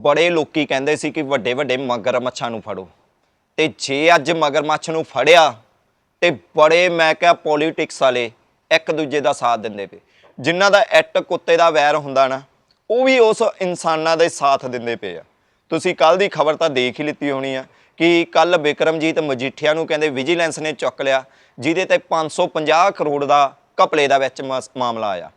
ਬੜੇ ਲੋਕੀ ਕਹਿੰਦੇ ਸੀ ਕਿ ਵੱਡੇ ਵੱਡੇ ਮਗਰਮੱਛਾਂ ਨੂੰ ਫੜੋ। ਤੇ ਜੇ ਅੱਜ ਮਗਰਮੱਛ ਨੂੰ ਫੜਿਆ ਤੇ ਬੜੇ ਮੈਂ ਕਿਹਾ ਪੋਲਿਟਿਕਸ ਵਾਲੇ ਇੱਕ ਦੂਜੇ ਦਾ ਸਾਥ ਦਿੰਦੇ ਪਏ। ਜਿਨ੍ਹਾਂ ਦਾ ਐਟ ਕੁੱਤੇ ਦਾ ਵੈਰ ਹੁੰਦਾ ਨਾ, ਉਹ ਵੀ ਉਸ ਇਨਸਾਨਾਂ ਦੇ ਸਾਥ ਦਿੰਦੇ ਪਏ ਆ। ਤੁਸੀਂ ਕੱਲ ਦੀ ਖਬਰ ਤਾਂ ਦੇਖ ਹੀ ਲਿੱਤੀ ਹੋਣੀ ਆ ਕਿ ਕੱਲ ਬਿਕਰਮਜੀਤ ਮਜੀਠੀਆ ਨੂੰ ਕਹਿੰਦੇ ਵਿਜੀਲੈਂਸ ਨੇ ਚੁੱਕ ਲਿਆ, ਜਿਹਦੇ ਤੇ 550 ਕਰੋੜ ਦਾ ਘਪਲੇ ਦਾ ਵਿੱਚ ਮਸ- ਮਾਮਲਾ ਆਇਆ।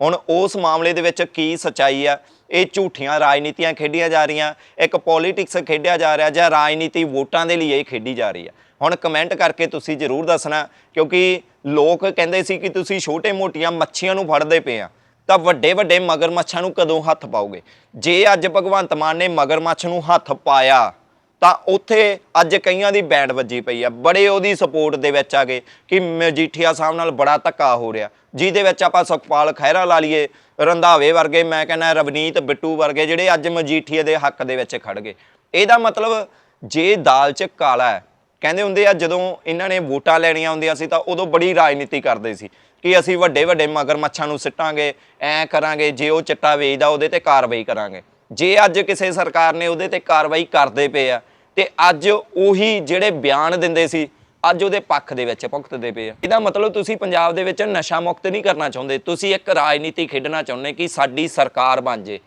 ਹੁਣ ਉਸ ਮਾਮਲੇ ਦੇ ਵਿੱਚ ਕੀ ਸਚਾਈ ਆ? ਇਹ ਝੂਠੀਆਂ ਰਾਜਨੀਤੀਆਂ ਖੇਡੀਆਂ ਜਾ ਰਹੀਆਂ, ਇੱਕ ਪੋਲਿਟਿਕਸ ਖੇਡਿਆ ਜਾ ਰਿਹਾ ਜਾਂ ਰਾਜਨੀਤੀ ਵੋਟਾਂ ਦੇ ਲਈ ਇਹ ਖੇਡੀ ਜਾ ਰਹੀ ਆ? ਹੁਣ ਕਮੈਂਟ ਕਰਕੇ ਤੁਸੀਂ ਜ਼ਰੂਰ ਦੱਸਣਾ, ਕਿਉਂਕਿ ਲੋਕ ਕਹਿੰਦੇ ਸੀ ਕਿ ਤੁਸੀਂ ਛੋਟੇ-ਮੋਟੀਆਂ ਮੱਛੀਆਂ ਨੂੰ ਫੜਦੇ ਪਏ ਆ। ਤਾਂ ਵੱਡੇ ਵੱਡੇ ਮਗਰਮੱਛਾਂ ਨੂੰ ਕਦੋਂ ਹੱਥ ਪਾਓਗੇ? ਜੇ ਅੱਜ ਭਗਵੰਤ ਮਾਨ ਨੇ ਮਗਰਮੱਛ ਨੂੰ ਹੱਥ ਪਾਇਆ ਤਾਂ ਉੱਥੇ ਅੱਜ ਕਈਆਂ ਦੀ ਬੈਂਡ ਵੱਜੀ ਪਈ ਆ। ਬੜੇ ਉਹਦੀ ਸਪੋਰਟ ਦੇ ਵਿੱਚ ਆ ਗਏ ਕਿ ਮਜੀਠੀਆ ਸਾਹਿਬ ਨਾਲ ਬੜਾ ਧੱਕਾ ਹੋ ਰਿਹਾ। ਜਿਹਦੇ ਵਿੱਚ ਆਪਾਂ ਸੁਖਪਾਲ ਖਹਿਰਾ ਲਾ ਲਈਏ, ਰੰਧਾਵੇ ਵਰਗੇ, ਮੈਂ ਕਹਿੰਦਾ ਰਵਨੀਤ ਬਿੱਟੂ ਵਰਗੇ ਜਿਹੜੇ ਅੱਜ ਮਜੀਠੀਆ ਦੇ ਹੱਕ ਦੇ ਵਿੱਚ ਖੜ ਗਏ। ਇਹਦਾ ਮਤਲਬ ਜੇ ਦਾਲ 'ਚ ਕਾਲਾ ਹੈ, ਕਹਿੰਦੇ ਹੁੰਦੇ ਆ ਜਦੋਂ ਇਹਨਾਂ ਨੇ ਵੋਟਾਂ ਲੈਣੀਆਂ ਹੁੰਦੀਆਂ ਸੀ ਤਾਂ ਉਦੋਂ ਬੜੀ ਰਾਜਨੀਤੀ ਕਰਦੇ ਸੀ ਕਿ ਅਸੀਂ ਵੱਡੇ ਵੱਡੇ ਮਗਰਮੱਛਾਂ ਨੂੰ ਸਿੱਟਾਂਗੇ, ਐ ਕਰਾਂਗੇ, ਜੇ ਉਹ ਚਿੱਟਾ ਵੇਚਦਾ ਉਹਦੇ ਤੇ ਕਾਰਵਾਈ ਕਰਾਂਗੇ। ਜੇ ਅੱਜ ਕਿਸੇ ਸਰਕਾਰ ਨੇ ਉਹਦੇ ਤੇ ਕਾਰਵਾਈ ਕਰਦੇ ਪਏ ਆ, ਤੇ ਅੱਜ ਉਹੀ ਜਿਹੜੇ ਬਿਆਨ ਦਿੰਦੇ ਸੀ, ਅੱਜ ਉਹਦੇ ਪੱਖ ਦੇ ਵਿੱਚ ਭੁਗਤਦੇ ਪਏ ਆ। ਇਹਦਾ ਮਤਲਬ ਤੁਸੀਂ ਪੰਜਾਬ ਦੇ ਵਿੱਚ ਨਸ਼ਾ ਮੁਕਤ ਨਹੀਂ ਕਰਨਾ ਚਾਹੁੰਦੇ। ਤੁਸੀਂ ਇੱਕ ਰਾਜਨੀਤੀ ਖੇਡਣਾ ਚਾਹੁੰਦੇ ਕਿ ਸਾਡੀ ਸਰਕਾਰ ਬਣ ਜੇ।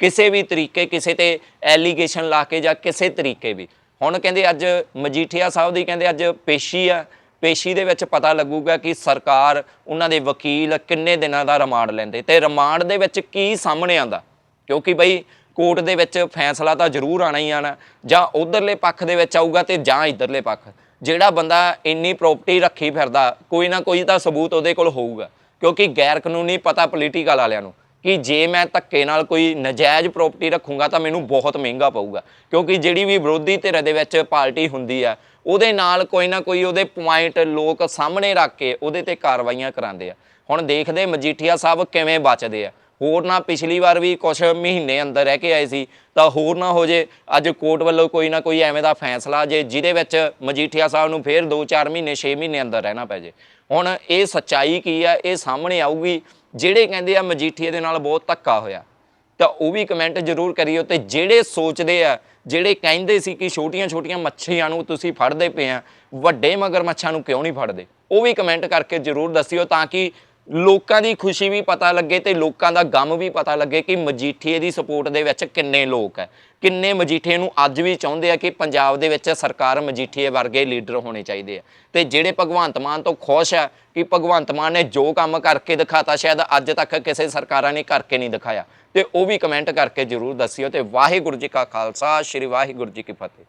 ਕਿਸੇ ਵੀ ਤਰੀਕੇ, ਕਿਸੇ ਤੇ ਐਲੀਗੇਸ਼ਨ ਲਾ ਕੇ ਜਾਂ ਕਿਸੇ ਤਰੀਕੇ ਵੀ। ਹੁਣ ਕਹਿੰਦੇ ਅੱਜ ਮਜੀਠੀਆ ਸਾਹਿਬ ਦੀ ਕਹਿੰਦੇ ਅੱਜ ਪੇਸ਼ੀ ਆ। ਪੇਸ਼ੀ ਦੇ ਵਿੱਚ ਪਤਾ ਲੱਗੂਗਾ ਕਿ ਸਰਕਾਰ ਉਹਨਾਂ ਦੇ ਵਕੀਲ ਕਿੰਨੇ ਦਿਨਾਂ ਦਾ ਰਿਮਾਂਡ ਲੈਂਦੇ। ਤੇ ਰਿਮਾਂਡ ਦੇ ਵਿੱਚ ਕੀ ਸਾਹਮਣੇ ਆਂਦਾ ਕਿਉਂਕਿ ਬਈ ਕੋਰਟ ਦੇ ਵਿੱਚ ਫੈਸਲਾ ਤਾਂ ਜ਼ਰੂਰ ਆਣਾ ਹੀ ਆਣਾ, ਜਾਂ ਉਧਰਲੇ ਪੱਖ ਦੇ ਵਿੱਚ ਆਊਗਾ ਤੇ ਜਾਂ ਇਧਰਲੇ ਪੱਖ। ਜਿਹੜਾ ਬੰਦਾ ਇੰਨੀ ਪ੍ਰਾਪਰਟੀ ਰੱਖੀ ਫਿਰਦਾ, ਕੋਈ ਨਾ ਕੋਈ ਤਾਂ ਸਬੂਤ ਉਹਦੇ ਕੋਲ ਹੋਊਗਾ, ਕਿਉਂਕਿ ਗੈਰ ਕਾਨੂੰਨੀ ਪਤਾ ਪੋਲੀਟੀਕਲ ਵਾਲਿਆਂ ਨੂੰ ਕਿ ਜੇ ਮੈਂ ਧੱਕੇ ਨਾਲ ਕੋਈ ਨਜਾਇਜ਼ ਪ੍ਰਾਪਰਟੀ ਰੱਖੂੰਗਾ ਤਾਂ ਮੈਨੂੰ ਬਹੁਤ ਮਹਿੰਗਾ ਪਊਗਾ, ਕਿਉਂਕਿ ਜਿਹੜੀ ਵੀ ਵਿਰੋਧੀ ਧਿਰ ਦੇ ਵਿੱਚ ਪਾਰਟੀ ਹੁੰਦੀ ਆ, ਉਹਦੇ ਨਾਲ ਕੋਈ ਨਾ ਕੋਈ ਉਹਦੇ ਪੁਆਇੰਟ ਲੋਕ ਸਾਹਮਣੇ ਰੱਖ ਕੇ ਉਹਦੇ ਤੇ ਕਾਰਵਾਈਆਂ ਕਰਾਉਂਦੇ ਆ। ਹੁਣ ਦੇਖਦੇ ਮਜੀਠੀਆ ਸਾਹਿਬ ਕਿਵੇਂ ਬਚਦੇ ਆ। ਹੋਰ ਨਾ ਪਿਛਲੀ ਵਾਰ ਵੀ ਕੁਝ ਮਹੀਨੇ ਅੰਦਰ ਰਹਿ ਕੇ ਆਏ ਸੀ, ਤਾਂ ਹੋਰ ਨਾ ਹੋ ਜੇ, ਅੱਜ ਕੋਰਟ ਵੱਲੋਂ ਕੋਈ ਨਾ ਕੋਈ ਐਵੇਂ ਦਾ ਫੈਸਲਾ ਜੇ ਜਿਹਦੇ ਵਿੱਚ ਮਜੀਠੀਆ ਸਾਹਿਬ ਨੂੰ ਫੇਰ 2-4 ਮਹੀਨੇ 6 ਮਹੀਨੇ ਅੰਦਰ ਰਹਿਣਾ ਪੈ ਜੇ। ਹੁਣ ਇਹ ਸੱਚਾਈ ਕੀ ਆ? ਇਹ ਸਾਹਮਣੇ ਆਊਗੀ, ਜਿਹੜੇ ਕਹਿੰਦੇ ਆ ਮਜੀਠੀਏ ਦੇ ਨਾਲ ਬਹੁਤ ਧੱਕਾ ਹੋਇਆ, ਤਾਂ ਉਹ ਵੀ ਕਮੈਂਟ ਜ਼ਰੂਰ ਕਰਿਓ ਤੇ ਜਿਹੜੇ ਸੋਚਦੇ ਆ, ਜਿਹੜੇ ਕਹਿੰਦੇ ਸੀ ਕਿ ਛੋਟੀਆਂ-ਛੋਟੀਆਂ ਮੱਛੀਆਂ ਨੂੰ ਤੁਸੀਂ ਫੜਦੇ ਪਏ ਆ, ਵੱਡੇ ਮਗਰਮੱਛਾਂ ਨੂੰ ਕਿਉਂ ਨਹੀਂ ਫੜਦੇ? ਉਹ ਵੀ ਕਮੈਂਟ ਕਰਕੇ ਜ਼ਰੂਰ ਦੱਸਿਓ ਤਾਂ ਕਿ ਲੋਕਾਂ ਦੀ ਖੁਸ਼ੀ ਵੀ ਪਤਾ ਲੱਗੇ ਤੇ ਲੋਕਾਂ ਦਾ ਗਮ ਵੀ ਪਤਾ ਲੱਗੇ ਕਿ ਮਜੀਠੀਏ ਦੀ ਸਪੋਰਟ ਦੇ ਵਿੱਚ ਕਿੰਨੇ ਲੋਕ ਹੈ। ਕਿੰਨੇ ਮਜੀਠੀਏ ਨੂੰ ਅੱਜ ਵੀ ਚਾਹੁੰਦੇ ਆ ਕਿ ਪੰਜਾਬ ਦੇ ਵਿੱਚ ਸਰਕਾਰ ਮਜੀਠੀਏ ਵਰਗੇ ਲੀਡਰ ਹੋਣੇ ਚਾਹੀਦੇ ਆ। ਤੇ ਜਿਹੜੇ ਭਗਵੰਤ ਮਾਨ ਤੋਂ ਖੁਸ਼ ਆ ਕਿ ਭਗਵੰਤ ਮਾਨ ਨੇ ਜੋ ਕੰਮ ਕਰਕੇ ਦਿਖਾਤਾ, ਸ਼ਾਇਦ ਅੱਜ ਤੱਕ ਕਿਸੇ ਸਰਕਾਰਾਂ ਨੇ ਕਰਕੇ ਨਹੀਂ ਦਿਖਾਇਆ। ਤੇ ਉਹ ਵੀ ਕਮੈਂਟ ਕਰਕੇ ਜਰੂਰ ਦੱਸਿਓ ਤੇ ਵਾਹਿਗੁਰੂ ਜੀ ਕਾ ਖਾਲਸਾ, ਸ੍ਰੀ ਵਾਹਿਗੁਰੂ ਜੀ ਕੀ ਫਤਿਹ।